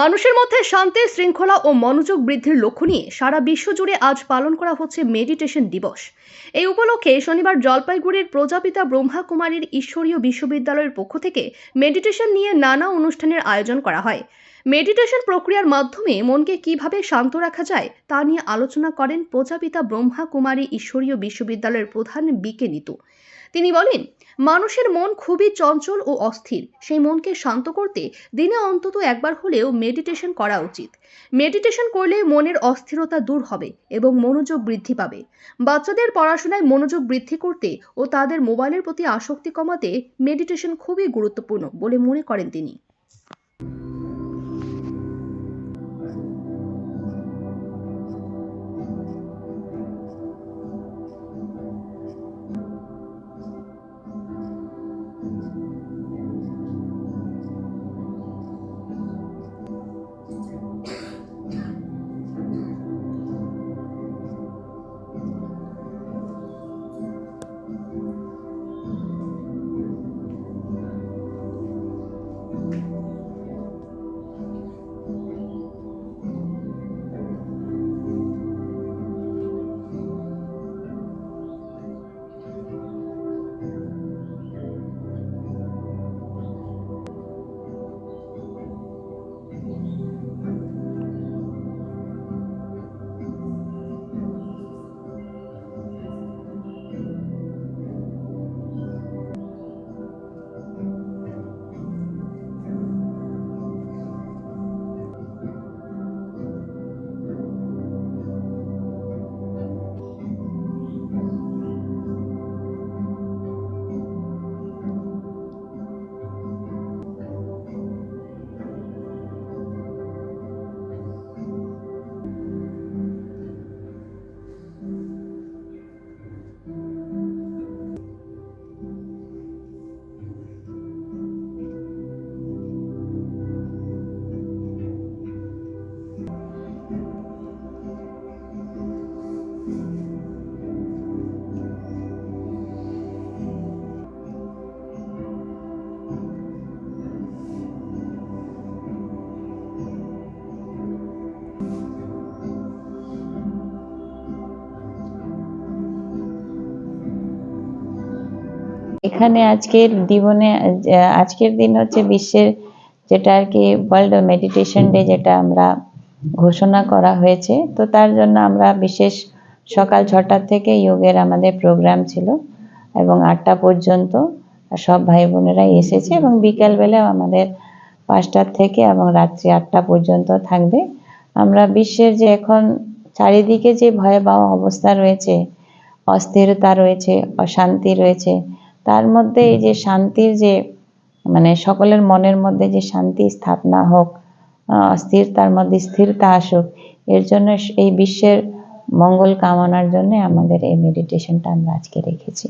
মানুষের মধ্যে শান্তি শৃঙ্খলা ও মনোযোগ বৃদ্ধির লক্ষ্য নিয়ে সারা বিশ্ব জুড়ে আজ পালন করা হচ্ছে মেডিটেশন দিবস। এই উপলক্ষে শনিবার জলপাইগুড়ির প্রজাপিতা ব্রহ্মা কুমারীর ঈশ্বরীয় বিশ্ববিদ্যালয়ের পক্ষ থেকে মেডিটেশন নিয়ে নানা অনুষ্ঠানের আয়োজন করা হয়। মেডিটেশন প্রক্রিয়ার মাধ্যমে মনকে কীভাবে শান্ত রাখা যায় তা নিয়ে আলোচনা করেন প্রজাপিতা ব্রহ্মা কুমারী ঈশ্বরীয় বিশ্ববিদ্যালয়ের প্রধান বিকে নিতু। তিনি বলেন, মানুষের মন খুবই চঞ্চল ও অস্থির। সেই মনকে শান্ত করতে দিনে অন্তত একবার হলেও মেডিটেশন করা উচিত। মেডিটেশন করলে মনের অস্থিরতা দূর হবে এবং মনোযোগ বৃদ্ধি পাবে। বাচ্চাদের পড়াশোনায় মনোযোগ বৃদ্ধি করতে ও তাদের মোবাইলের প্রতি আসক্তি কমাতে মেডিটেশন খুবই গুরুত্বপূর্ণ বলে মনে করেন তিনি। এখানে আজকের জীবনে আজকের দিন হচ্ছে বিশ্বের যেটা আর কি ওয়ার্ল্ড মেডিটেশন ডে যেটা আমরা ঘোষণা করা হয়েছে। তো তার জন্য আমরা বিশেষ সকাল ছটা থেকে যোগের আমাদের প্রোগ্রাম ছিল এবং আটটা পর্যন্ত সব ভাই বোনেরাই এসেছে এবং বিকালবেলাও আমাদের পাঁচটার থেকে এবং রাত্রি আটটা পর্যন্ত থাকবে। আমরা বিশ্বের যে এখন চারিদিকে যে ভয়াবহ অবস্থা রয়েছে, অস্থিরতা রয়েছে, অশান্তি রয়েছে তার মধ্যে এই যে শান্তির যে মানে সকলের মনের মধ্যে যে শান্তি স্থাপনা হোক স্থিরতার অস্থিরতার মধ্যে স্থিরতা আসুক এর জন্য এই বিশ্বের মঙ্গল কামনার জন্য আমাদের এই মেডিটেশনটা আমরা আজকে রেখেছি।